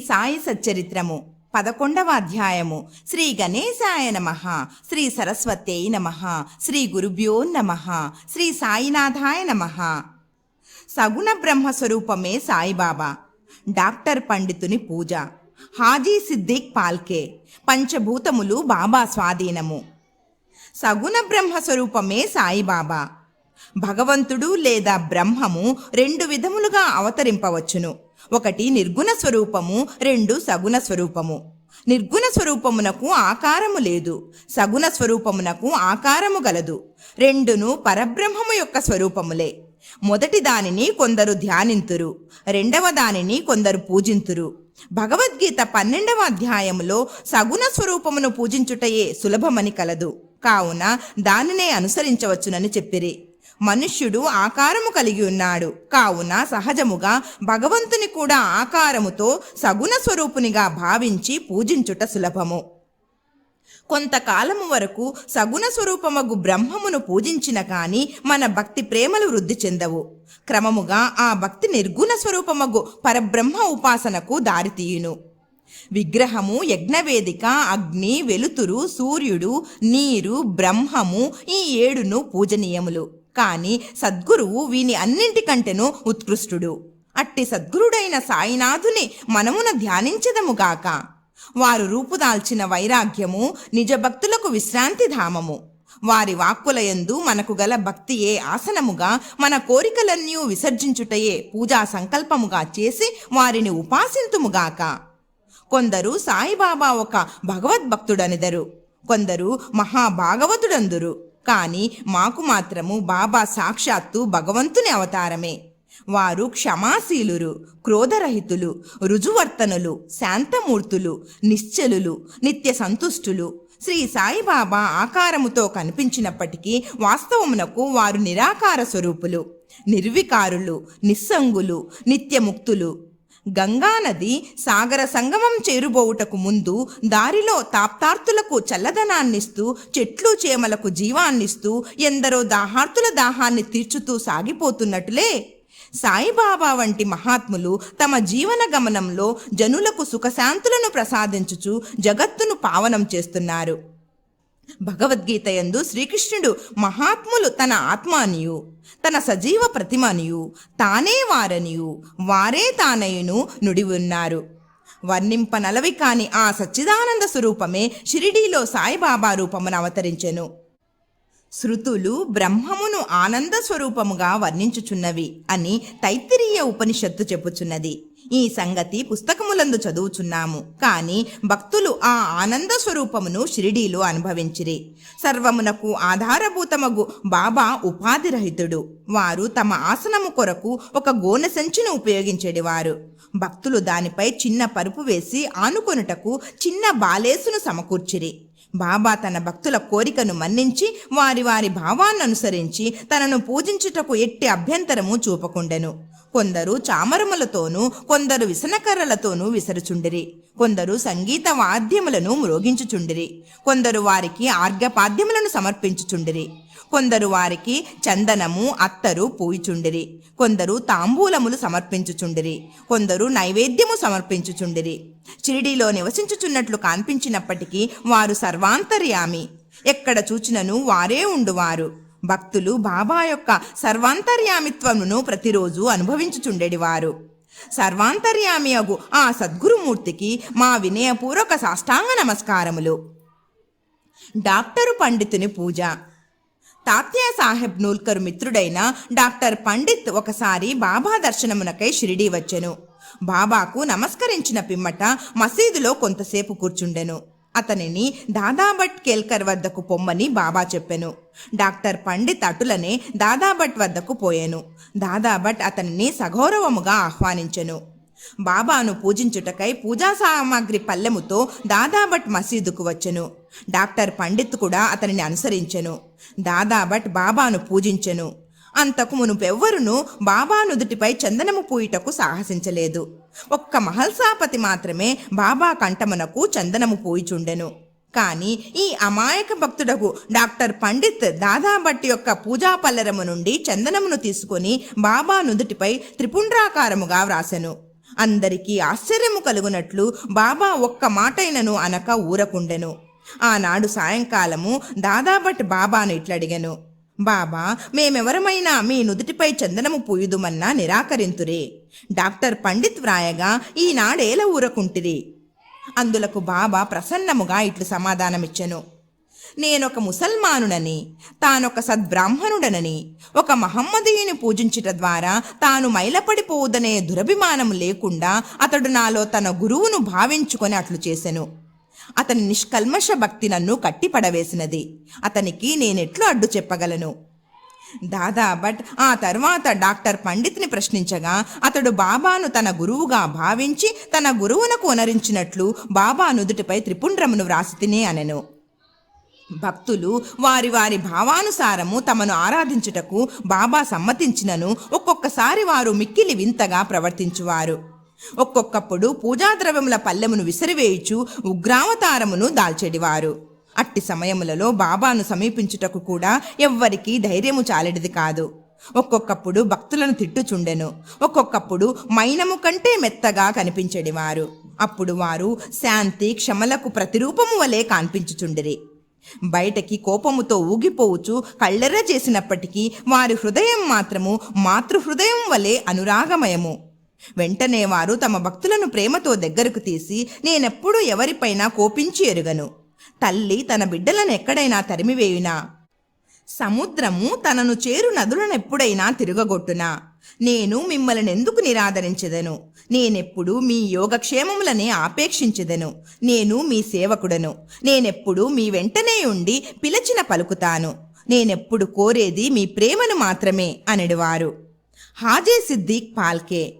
సాయి సచ్చరిత్రము పదకొండవ అధ్యాయము. శ్రీ గణేశాయ నమ. శ్రీ సరస్వత్యై నమ. శ్రీ గురుభ్యో నమ. శ్రీ సాయినాథాయ నమ. సగుణ బ్రహ్మ స్వరూపమే సాయిబాబా. డాక్టర్ పండితుని పూజ. హాజీ సిద్దిక్ పాల్కే. పంచభూతములు బాబా స్వాధీనము. సగుణ బ్రహ్మ స్వరూపమే సాయిబాబా. భగవంతుడు లేదా బ్రహ్మము రెండు విధములుగా అవతరింపవచ్చును. ఒకటి నిర్గుణ స్వరూపము రెండు సగుణ స్వరూపము. నిర్గుణ స్వరూపమునకు ఆకారము లేదు సగుణ స్వరూపమునకు ఆకారము గలదు. రెండును పరబ్రహ్మము యొక్క స్వరూపములే. మొదటి దానిని కొందరు ధ్యానింతురు రెండవ దానిని కొందరు పూజింతురు. భగవద్గీత పన్నెండవ అధ్యాయములో సగుణ స్వరూపమును పూజించుటయే సులభమని కలదు. కావున దానినే అనుసరించవచ్చునని చెప్పిరి. మనుష్యుడు ఆకారము కలిగి ఉన్నాడు. కావున సహజముగా భగవంతుని కూడా ఆకారముతో సగుణ స్వరూపునిగా భావించి పూజించుట సులభము. కొంతకాలము వరకు సగుణ స్వరూపమగు బ్రహ్మమును పూజించిన కాని మన భక్తి ప్రేమలు వృద్ధి చెందవు. క్రమముగా ఆ భక్తి నిర్గుణ స్వరూపమగు పరబ్రహ్మ ఉపాసనకు దారితీయును. విగ్రహము యజ్ఞవేదిక అగ్ని వెలుతురు సూర్యుడు నీరు బ్రహ్మము ఈ ఏడును పూజనీయములు. కానీ సద్గురువు వీని అన్నింటికంటెను ఉత్కృష్టుడు. అట్టి సద్గురుడైన సాయినాథుని మనమున ధ్యానించదముగాక వారు రూపుదాల్చిన వైరాగ్యము నిజ భక్తులకు విశ్రాంతి ధామము. వారి వాక్కులయందు మనకు గల భక్తియే ఆసనముగా మన కోరికలన్నీ విసర్జించుటయే పూజా సంకల్పముగా చేసి వారిని ఉపాసింతుముగాక కొందరు సాయిబాబా ఒక భగవద్భక్తుడనిదరు. కొందరు మహాభాగవతుడందురు. కానీ మాకు మాత్రము బాబా సాక్షాత్తు భగవంతుని అవతారమే. వారు క్షమాశీలురు క్రోధరహితులు రుజువర్తనులు శాంతమూర్తులు నిశ్చలులు నిత్య సంతుష్టులు. శ్రీ సాయిబాబా ఆకారముతో కనిపించినప్పటికీ వాస్తవమునకు వారు నిరాకార స్వరూపులు. నిర్వికారులు నిస్సంగులు నిత్యముక్తులు. గంగానది సాగర సంగమం చేరుబోవుటకు ముందు దారిలో తాప్తార్తులకు చల్లదనాన్నిస్తూ చెట్లు చేమలకు జీవాన్నిస్తూ ఎందరో దాహార్తుల దాహాన్ని తీర్చుతూ సాగిపోతున్నట్లే. సాయిబాబా వంటి మహాత్ములు తమ జీవన గమనంలో జనులకు సుఖశాంతులను ప్రసాదించుచు జగత్తును పావనం చేస్తున్నారు. భగవద్గీత యందు శ్రీకృష్ణుడు మహాత్ములు తన ఆత్మానియు తన సజీవ ప్రతిమనియు తానే వారనియు వారే తానయును నుడి ఉన్నారు వర్ణింపనలవి కాని ఆ సచ్చిదానంద స్వరూపమే షిరిడీలో సాయిబాబా రూపమును అవతరించెను. శృతులు బ్రహ్మమును ఆనంద స్వరూపముగా వర్ణించుచున్నవి అని తైత్తిరీయ ఉపనిషత్తు చెప్పుచున్నది. ఈ సంగతి పుస్తకములందు చదువుచున్నాము. కాని భక్తులు ఆ ఆనంద స్వరూపమును షిరిడీలో అనుభవించిరి. సర్వమునకు ఆధారభూతమగు బాబా ఉపాధిరహితుడు వారు తమ ఆసనము కొరకు ఒక గోనె సంచిని ఉపయోగించేటివారు భక్తులు దానిపై చిన్న పరుపు వేసి ఆనుకొనుటకు చిన్న బాలేసును సమకూర్చిరి. బాబా తన భక్తుల కోరికను మన్నించి వారి వారి భావాన్ని అనుసరించి తనను పూజించుటకు ఎట్టి అభ్యంతరము చూపకుండెను. కొందరు చామరములతోనూ కొందరు విసనకర్రలతోనూ విసరుచుండిరి. కొందరు సంగీత వాద్యములను మ్రోగించుచుండిరి. కొందరు వారికి ఆర్ఘపాద్యములను సమర్పించుచుండిరి. కొందరు వారికి చందనము అత్తరు పూయిచుండిరి. కొందరు తాంబూలములు సమర్పించుచుండిరి. కొందరు నైవేద్యము సమర్పించుచుండిరి. షిరిడీలో నివసించుచున్నట్లు కనిపించినప్పటికీ వారు సర్వాంతర్యామి. ఎక్కడ చూచినను వారే ఉండువారు. భక్తులు బాబా యొక్క సర్వాంతర్యామిత్వమును ప్రతిరోజు అనుభవించుచుండెడివారు. సర్వాంతర్యామి అగు ఆ సద్గురుమూర్తికి మా వినయపూర్వక సాష్టాంగ నమస్కారములు. డాక్టరు పండితుని పూజ. తాత్యా సాహెబ్ నూల్కరు మిత్రుడైన డాక్టర్ పండిత్ ఒకసారి బాబా దర్శనమునకై షిరిడీ వచ్చెను. బాబాకు నమస్కరించిన పిమ్మట మసీదులో కొంతసేపు కూర్చుండెను. అతనిని దాదాభట్ కేల్కర్ వద్దకు పొమ్మని బాబా చెప్పెను. డాక్టర్ పండిత్ అటులనే దాదాభట్ వద్దకు పోయెను. దాదాభట్ అతనిని సగౌరవముగా ఆహ్వానించెను. బాబాను పూజించుటకై పూజా సామాగ్రి పల్లెముతో దాదాభట్ మసీదుకు వచ్చెను. డాక్టర్ పండిత్ కూడా అతనిని అనుసరించెను. దాదాభట్ బాబాను పూజించెను. అంతకు మునుపెవ్వరును బాబా నుదుటిపై చందనము పూయుటకు సాహసించలేదు. ఒక్క మహల్సాపతి మాత్రమే బాబా కంఠమునకు చందనము పోయిచుండెను. కానీ ఈ అమాయక భక్తుడకు డాక్టర్ పండిత్ దాదాభట్ యొక్క పూజా పల్లెరము నుండి చందనమును తీసుకొని బాబా నుదుటిపై త్రిపుండ్రాకారముగా వ్రాసెను. అందరికీ ఆశ్చర్యము కలుగునట్లు బాబా ఒక్క మాటైనను అనక ఊరకుండెను. ఆనాడు సాయంకాలము దాదాభట్ బాబాను ఇట్లడిగెను. బాబా మేమెవరమైనా మీ నుదుటిపై చందనము పూయుదుమన్నా నిరాకరింతురే. డాక్టర్ పండిత్ వ్రాయగా ఈనాడేల ఊరకుంటిరి. అందులకు బాబా ప్రసన్నముగా ఇట్లు సమాధానమిచ్చెను. నేనొక ముసల్మానునని తానొక సద్బ్రాహ్మణుడనని ఒక మహమ్మదీయుని పూజించుట ద్వారా తాను మైలపడిపోవుదనే దురభిమానము లేకుండా అతడు నాలో తన గురువును భావించుకొని అట్లు చేసెను. అతని నిష్కల్మష భక్తి నన్ను కట్టిపడవేసినది. అతనికి నేనెట్లు అడ్డు చెప్పగలను. దాదా భట్ ఆ తర్వాత డాక్టర్ పండిత్ని ప్రశ్నించగా అతడు బాబాను తన గురువుగా భావించి తన గురువునకు ఉనరించినట్లు బాబా నుదుటిపై త్రిపుండ్రమును వ్రాసి తినే అనెను. భక్తులు వారి వారి భావానుసారము తమను ఆరాధించుటకు బాబా సమ్మతించినను ఒక్కొక్కసారి వారు మిక్కిలి వింతగా ప్రవర్తించువారు. ఒక్కొక్కప్పుడు పూజాద్రవ్యముల పల్లెమును విసిరివేయుచు ఉగ్రావతారమును దాల్చెడివారు అట్టి సమయములలో బాబాను సమీపించుటకు కూడా ఎవ్వరికీ ధైర్యము చాలెడిది కాదు. ఒక్కొక్కప్పుడు భక్తులను తిట్టుచుండెను. ఒక్కొక్కప్పుడు మైనము కంటే మెత్తగా కనిపించేడివారు అప్పుడు వారు శాంతి క్షమలకు ప్రతిరూపము వలె కాన్పించుచుండిరి. బయటకి కోపముతో ఊగిపోవుచు కళ్ళెర్ర చేసినప్పటికీ వారి హృదయం మాత్రము మాతృహృదయం వలె అనురాగమయము. వెంటనే వారు తమ భక్తులను ప్రేమతో దగ్గరకు తీసి నేనెప్పుడూ ఎవరిపైనా కోపించి ఎరుగను. తల్లి తన బిడ్డలను ఎక్కడైనా తరిమివేయునా? సముద్రము తనను చేరు నదులను ఎప్పుడైనా తిరగగొట్టునా? నేను మిమ్మల్ని ఎందుకు నిరాదరించెదను? నేనెప్పుడు మీ యోగక్షేమములనే ఆపేక్షించెదను. నేను మీ సేవకుడను. నేనెప్పుడు మీ వెంటనే ఉండి పిలిచిన పలుకుతాను. నేనెప్పుడు కోరేది మీ ప్రేమను మాత్రమే అనడివారు. హాజే సిద్దిక్ పాల్కే.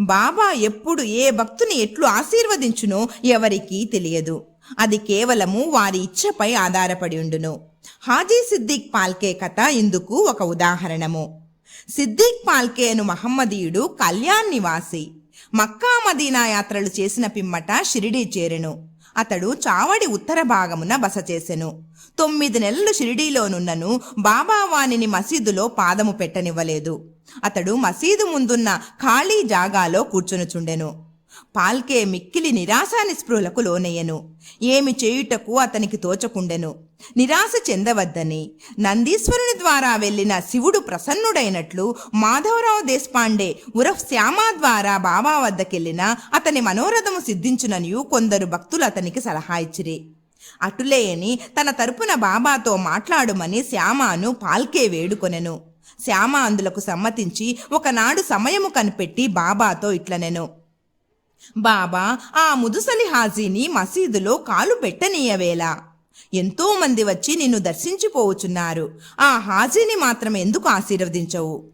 బాబా ఎప్పుడు ఏ భక్తుని ఎట్లు ఆశీర్వదించునో ఎవరికీ తెలియదు. అది కేవలము వారి ఇచ్ఛపై ఆధారపడి ఉండును. హాజీ సిద్దిక్ పాల్కే కథ ఇందుకు ఒక ఉదాహరణము. సిద్దిక్ పాల్కే అను మహమ్మదీయుడు కళ్యాణ్ నివాసి. మక్కా మదీనా యాత్రలు చేసిన పిమ్మట షిరిడీ చేరెను. అతడు చావడి ఉత్తర భాగమున బస చేసెను. తొమ్మిది నెలలు షిరిడీలోనున్నను బాబా వానిని మసీదులో పాదము పెట్టనివ్వలేదు. అతడు మసీదు ముందున్న ఖాళీ జాగాలో కూర్చునుచుండెను. పాల్కే మిక్కిలి నిరాశా నిస్పృహలకు లోనయ్యెను. ఏమి చేయుటకు అతనికి తోచకుండెను. నిరాశ చెందవద్దని నందీశ్వరుని ద్వారా వెళ్ళిన శివుడు ప్రసన్నుడైనట్లు మాధవరావు దేశపాండే ఉరఫ్ శ్యామ ద్వారా బాబా వద్దకెళ్ళిన అతని మనోరథము సిద్ధించుననియు కొందరు భక్తులు అతనికి సలహా ఇచ్చిరి. అటులేయని తన తరపున బాబాతో మాట్లాడుమని శ్యామాను పాల్కే వేడుకొనెను. శ్యామ అందులకు సమ్మతించి ఒకనాడు సమయము కనిపెట్టి బాబాతో ఇట్లనెను. బాబా ఆ ముదుసలి హాజీని మసీదులో కాలు పెట్టనీయవేలా ఎంతో మంది వచ్చి నిన్ను దర్శించిపోవచ్చున్నారు. ఆ హాజీని మాత్రం ఎందుకు ఆశీర్వదించవు?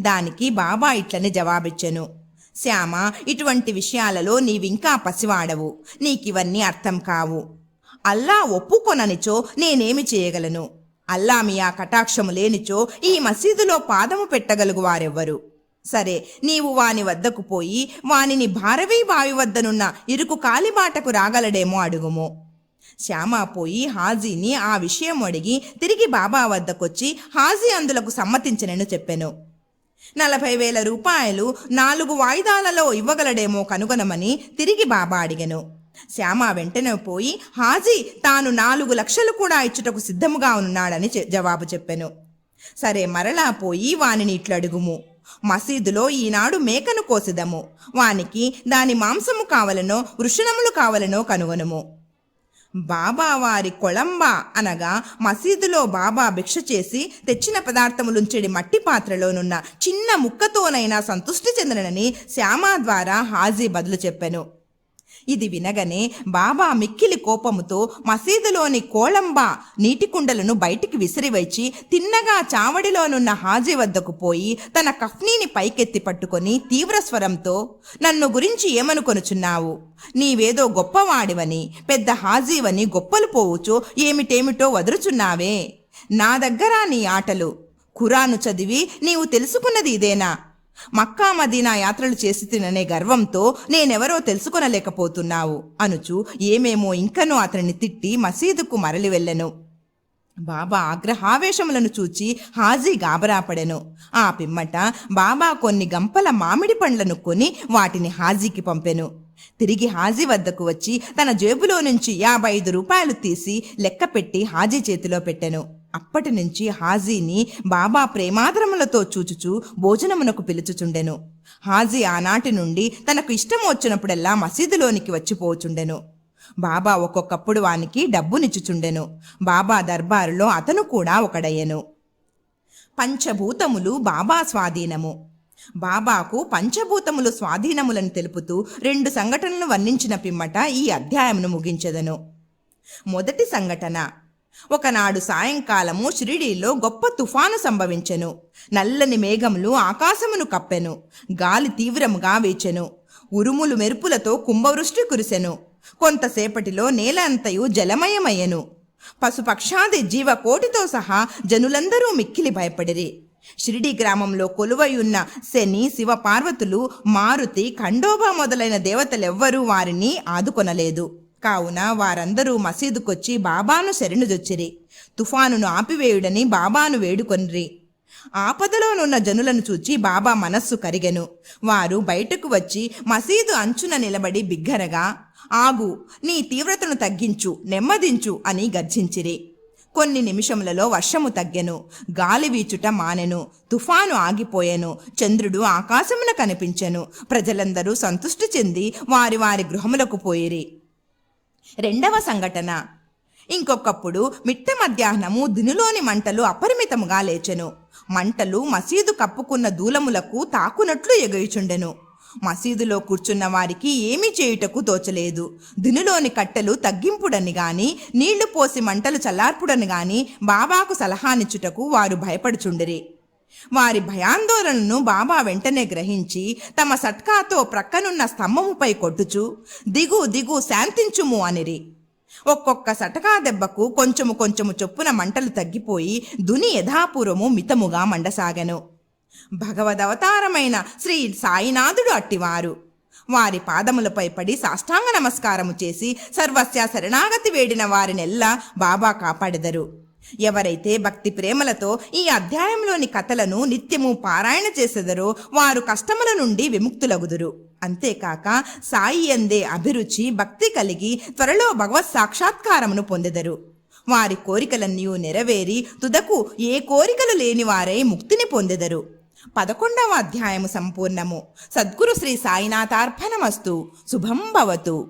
దానికి బాబా ఇట్లని జవాబిచ్చెను. శ్యామ ఇటువంటి విషయాలలో నీవింకా పసివాడవు. నీకివన్నీ అర్థం కావు. అల్లా ఒప్పుకొననిచో నేనేమి చేయగలను? అల్లా మీ ఆ కటాక్షము లేనిచో ఈ మసీదులో పాదము పెట్టగలుగు వారెవ్వరు. సరే నీవు వాని వద్దకు పోయి వానిని భారవీ బావి వద్దనున్న ఇరుకు కాలిబాటకు రాగలడేమో అడుగుము. శ్యామ పోయి హాజీని ఆ విషయం అడిగి తిరిగి బాబా వద్దకొచ్చి హాజీ అందులకు సమ్మతించనని చెప్పాను. నలభై వేల రూపాయలు నాలుగు వాయిదాలలో ఇవ్వగలడేమో కనుగొనమని తిరిగి బాబా అడిగాను. శ్యామ వెంటనే పోయి హాజీ తాను నాలుగు లక్షలు కూడా ఇచ్చుటకు సిద్ధముగా ఉన్నాడని జవాబు చెప్పాను. సరే మరలా పోయి వానిని ఇట్లడుగుము. మసీదులో ఈనాడు మేకను కోసిదము. వానికి దాని మాంసము కావలనో వృషణములు కావలనో కనుగొనుము. బాబా వారి కొళంబ అనగా మసీదులో బాబా భిక్ష చేసి తెచ్చిన పదార్థములుంచెడి మట్టి పాత్రలోనున్న చిన్న ముక్కతోనైనా సంతృష్టి చెందనని శ్యామ ద్వారా హాజీ బదులు చెప్పాను. ఇది వినగనే బాబా మిక్కిలి కోపముతో మసీదులోని కోళంబ నీటి కుండలను బయటికి విసిరివచ్చి తిన్నగా చావడిలోనున్న హాజీ వద్దకు పోయి తన కఫ్నీని పైకెత్తి పట్టుకొని తీవ్ర స్వరంతో నన్ను గురించి ఏమనుకొనుచున్నావు? నీవేదో గొప్పవాడివని పెద్ద హాజీవని గొప్పలు పోవచ్చు ఏమిటేమిటో వదురుచున్నావే నా దగ్గర నీ ఆటలు. ఖురాను చదివి నీవు తెలుసుకున్నది ఇదేనా? మక్కా మదీనా యాత్రలు చేసి తిననే గర్వంతో నేనెవరో తెలుసుకొనలేకపోతున్నావు. అనుచు ఏమేమో ఇంకనూ అతనిని తిట్టి మసీదుకు మరలి వెళ్ళెను. బాబా ఆగ్రహావేశములను చూచి హాజీ గాబరాపడెను. ఆ పిమ్మట బాబా కొన్ని గంపల మామిడి పండ్లను కొని వాటిని హాజీకి పంపెను. తిరిగి హాజీ వద్దకు వచ్చి తన జేబులో నుంచి యాభై ఐదు రూపాయలు తీసి లెక్క పెట్టి హాజీ చేతిలో పెట్టెను. అప్పటి నుంచి హాజీని బాబా ప్రేమాదరములతో చూచుచూ భోజనమునకు పిలుచుచుండెను. హాజీ ఆనాటి నుండి తనకు ఇష్టం వచ్చినప్పుడల్లా మసీదులోనికి వచ్చిపోచుండెను. బాబా ఒక్కొక్కప్పుడు వానికి డబ్బునిచ్చుచుండెను. బాబా దర్బారులో అతను కూడా ఒకడయ్యెను. పంచభూతములు బాబా స్వాధీనము. బాబాకు పంచభూతములు స్వాధీనములను తెలుపుతూ రెండు సంఘటనలు వర్ణించిన పిమ్మట ఈ అధ్యాయమును ముగించెదను. మొదటి సంఘటన ఒకనాడు సాయంకాలము షిరిడీలో గొప్ప తుఫాను సంభవించెను. నల్లని మేఘములు ఆకాశమును కప్పెను. గాలి తీవ్రముగా వేచెను. ఉరుములు మెరుపులతో కుంభవృష్టి కురిసెను. కొంతసేపటిలో నేల అంతయు జలమయమయ్యెను. పశుపక్షాది జీవకోటితో సహా జనులందరూ మిక్కిలి భయపడిరి. షిరిడి గ్రామంలో కొలువయున్న శని శివ పార్వతులు మారుతి ఖండోబా మొదలైన దేవతలెవ్వరూ వారిని ఆదుకొనలేదు. కావున వారందరూ మసీదుకొచ్చి బాబాను శరణుజొచ్చిరి. తుఫానును ఆపివేయుడని బాబాను వేడుకొనిరి. ఆపదలోనున్న జనులను చూచి బాబా మనస్సు కరిగెను. వారు బయటకు వచ్చి మసీదు అంచున నిలబడి బిగ్గరగా ఆగు నీ తీవ్రతను తగ్గించు నెమ్మదించు అని గర్జించిరి. కొన్ని నిమిషములలో వర్షము తగ్గెను. గాలి వీచుట మానెను. తుఫాను ఆగిపోయెను. చంద్రుడు ఆకాశమున కనిపించెను. ప్రజలందరూ సంతృష్టి చెంది వారి వారి గృహములకు పోయిరి. రెండవ సంఘటన. ఇంకొకప్పుడు మిట్ట మధ్యాహ్నము దినులోని మంటలు అపరిమితముగా లేచెను. మంటలు మసీదు కప్పుకున్న దూలములకు తాకునట్లు ఎగయుచుండెను. మసీదులో కూర్చున్న వారికి ఏమీ చేయుటకు తోచలేదు. దినులోని కట్టెలు తగ్గింపుడని గాని నీళ్ళు పోసి మంటలు చల్లార్పుడని గాని బాబాకు సలహానిచ్చుటకు వారు భయపడుచుండిరి. వారి భయాందోళనను బాబా వెంటనే గ్రహించి తమ సట్కాతో ప్రక్కనున్న స్తంభముపై కొట్టుచు దిగు దిగు శాంతించుము అనిరి. ఒక్కొక్క సటకా దెబ్బకు కొంచెము కొంచెము చొప్పున మంటలు తగ్గిపోయి దుని యథాపూర్వము మితముగా మండసాగెను. భగవదవతారమైన శ్రీ సాయినాథుడు అట్టివారు. వారి పాదములపై పడి సాష్టాంగ నమస్కారము చేసి సర్వస్య శరణాగతి వేడిన వారినెల్లా బాబా కాపాడెదరు. ఎవరైతే భక్తి ప్రేమలతో ఈ అధ్యాయంలోని కథలను నిత్యము పారాయణ చేసెదరో వారు కష్టముల నుండి విముక్తులగుదురు. అంతేకాక సాయి అందే అభిరుచి భక్తి కలిగి త్వరలో భగవత్ సాక్షాత్కారమును పొందెదరు. వారి కోరికలన్నీ నెరవేరి తుదకు ఏ కోరికలు లేని వారై ముక్తిని పొందెదరు. పదకొండవ అధ్యాయము సంపూర్ణము. సద్గురు శ్రీ సాయినాథార్పణమస్తు. శుభం భవతు.